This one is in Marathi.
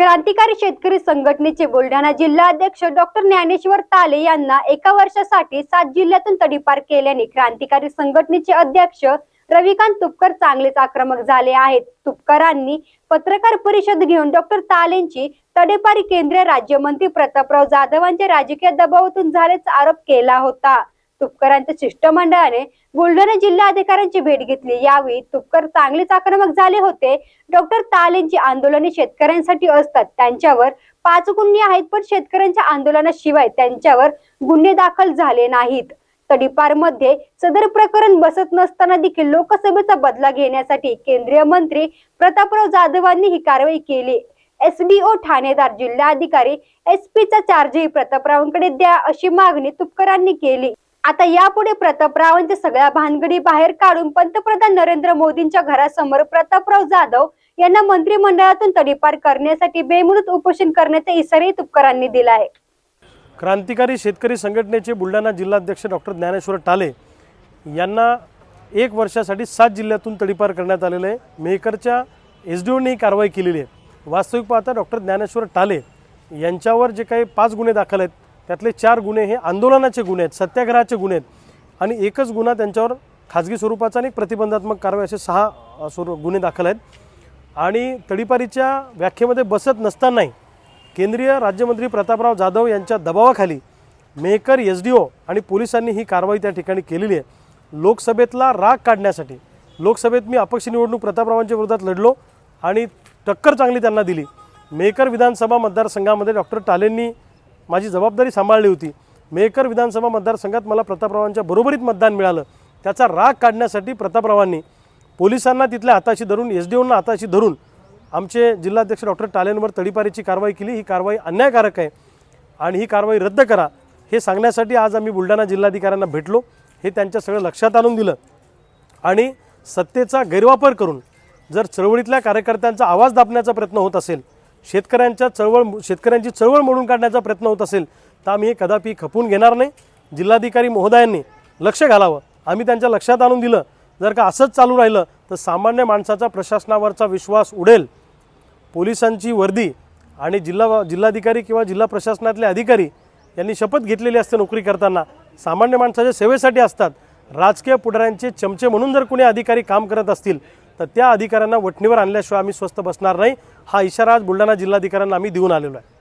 क्रांतिकारी शेतकरी संघटनेचे बुलढाणा जिल्हा अध्यक्ष डॉक्टर ज्ञानेश्वर ताले यांना एका वर्षासाठी सात जिल्ह्यातून तडीपार केल्याने क्रांतिकारी संघटनेचे अध्यक्ष रविकांत तुपकर चांगलेच आक्रमक झाले आहेत. तुपकरांनी पत्रकार परिषद घेऊन डॉक्टर तालेंची तडेपारी केंद्रीय राज्यमंत्री प्रतापराव जाधवांच्या राजकीय दबावातून झाल्याचा आरोप केला होता. तुपकरांच्या शिष्टमंडळाने बुलढाणा जिल्हा अधिकाऱ्यांची भेट घेतली. यावेळी तुपकर चांगलेच आक्रमक झाले होते. डॉक्टर तालेंची आंदोलने शेतकऱ्यांसाठी असतात. त्यांच्यावर पाच गुन्हे आहेत पण शेतकऱ्यांच्या आंदोलनाशिवाय त्यांच्यावर गुन्हे दाखल झाले नाहीत. तडीपारमध्ये सदर प्रकरण बसत नसताना देखील लोकसभेचा बदला घेण्यासाठी केंद्रीय मंत्री प्रतापराव जाधवांनी ही कारवाई केली. एसडीओ ठाणेदार जिल्हाधिकारी एसपी चा चार्जही प्रतापरावांकडे द्या अशी मागणी तुपकरांनी केली. आता यापुढे प्रतापरावांच्या सगळ्या भानगडी बाहेर काढून पंतप्रधान नरेंद्र मोदींच्या घरासमोर प्रतापराव जाधव यांना मंत्रिमंडळातून तडीपार करण्यासाठी बेमुदत उपोषण करण्याचा इशाराही तुपकरांनी दिला आहे. क्रांतिकारी शेतकरी संघटनेचे बुलढाणा जिल्हाध्यक्ष डॉक्टर ज्ञानेश्वर टाले यांना एक वर्षासाठी सात जिल्ह्यातून तडीपार करण्यात आलेलं आहे. मेकरच्या एस डी ओने ही कारवाई केलेली आहे. वास्तविक पाहता डॉक्टर ज्ञानेश्वर टाले यांच्यावर जे काही पाच गुन्हे दाखल आहेत त्यातले चार गुन्हे हे आंदोलनाचे गुन्हे आहेत सत्याग्रहाचे गुन्हे आहेत. आणि एकच गुन्हा त्यांच्यावर खाजगी स्वरूपाचा आणि प्रतिबंधात्मक कारवाई असे सहा स्वरू गुन्हे दाखल आहेत. आणि तडीपारीच्या व्याख्येमध्ये बसत नसतानाही केंद्रीय राज्यमंत्री प्रतापराव जाधव यांच्या दबावाखाली मेकर एस डी ओ आणि पोलिसांनी ही कारवाई त्या ठिकाणी केलेली आहे. लोकसभेतला राग काढण्यासाठी लोकसभेत मी अपक्ष निवडणूक प्रतापरावांच्या विरोधात लढलो आणि टक्कर चांगली त्यांना दिली. मेकर विधानसभा मतदारसंघामध्ये डॉक्टर टालेंनी माझी जबाबदारी सांभाळली होती. मेकर विधानसभा मतदारसंघात मला प्रतापरावांच्या बरोबरीत मतदान मिळालं. त्याचा राग काढण्यासाठी प्रतापरावांनी पोलिसांना तिथल्या हाताशी धरून एस डी ओंना हाताशी धरून आमचे जिल्हाध्यक्ष डॉक्टर टालेंवर तडीपारीची कारवाई केली. ही कारवाई अन्यायकारक आहे आणि ही कारवाई रद्द करा हे सांगण्यासाठी आज आम्ही बुलढाणा जिल्हाधिकाऱ्यांना भेटलो. हे त्यांच्या सगळं लक्षात आणून दिलं. आणि सत्तेचा गैरवापर करून जर चळवळीतल्या कार्यकर्त्यांचा आवाज दाबण्याचा प्रयत्न होत असेल शेतकऱ्यांच्या चळवळ शेतकऱ्यांची चळवळ मोडून काढण्याचा प्रयत्न होत असेल तर आम्ही हे कदापि खपून घेणार नाही. जिल्हाधिकारी महोदयांनी लक्ष घालावं. आम्ही त्यांच्या लक्षात आणून दिलं. जर का असंच चालू राहिलं तर सामान्य माणसाचा प्रशासनावरचा विश्वास उडेल. पोलिसांची वर्दी आणि जिल्हा जिल्हाधिकारी किंवा जिल्हा प्रशासनातले अधिकारी यांनी शपथ घेतलेली असते नोकरी करताना. सामान्य माणसाच्या सेवेसाठी असतात. राजकीय पुढाऱ्यांचे चमचे म्हणून जर कुणी अधिकारी काम करत असतील तर त्या अधिकाऱ्यांना वठणीवर आणल्याशिवाय आम्ही स्वस्त बसणार नाही. हा इशारा आज बुलढाणा जिल्हाधिकाऱ्यांना आम्ही देऊन आलेलो आहे.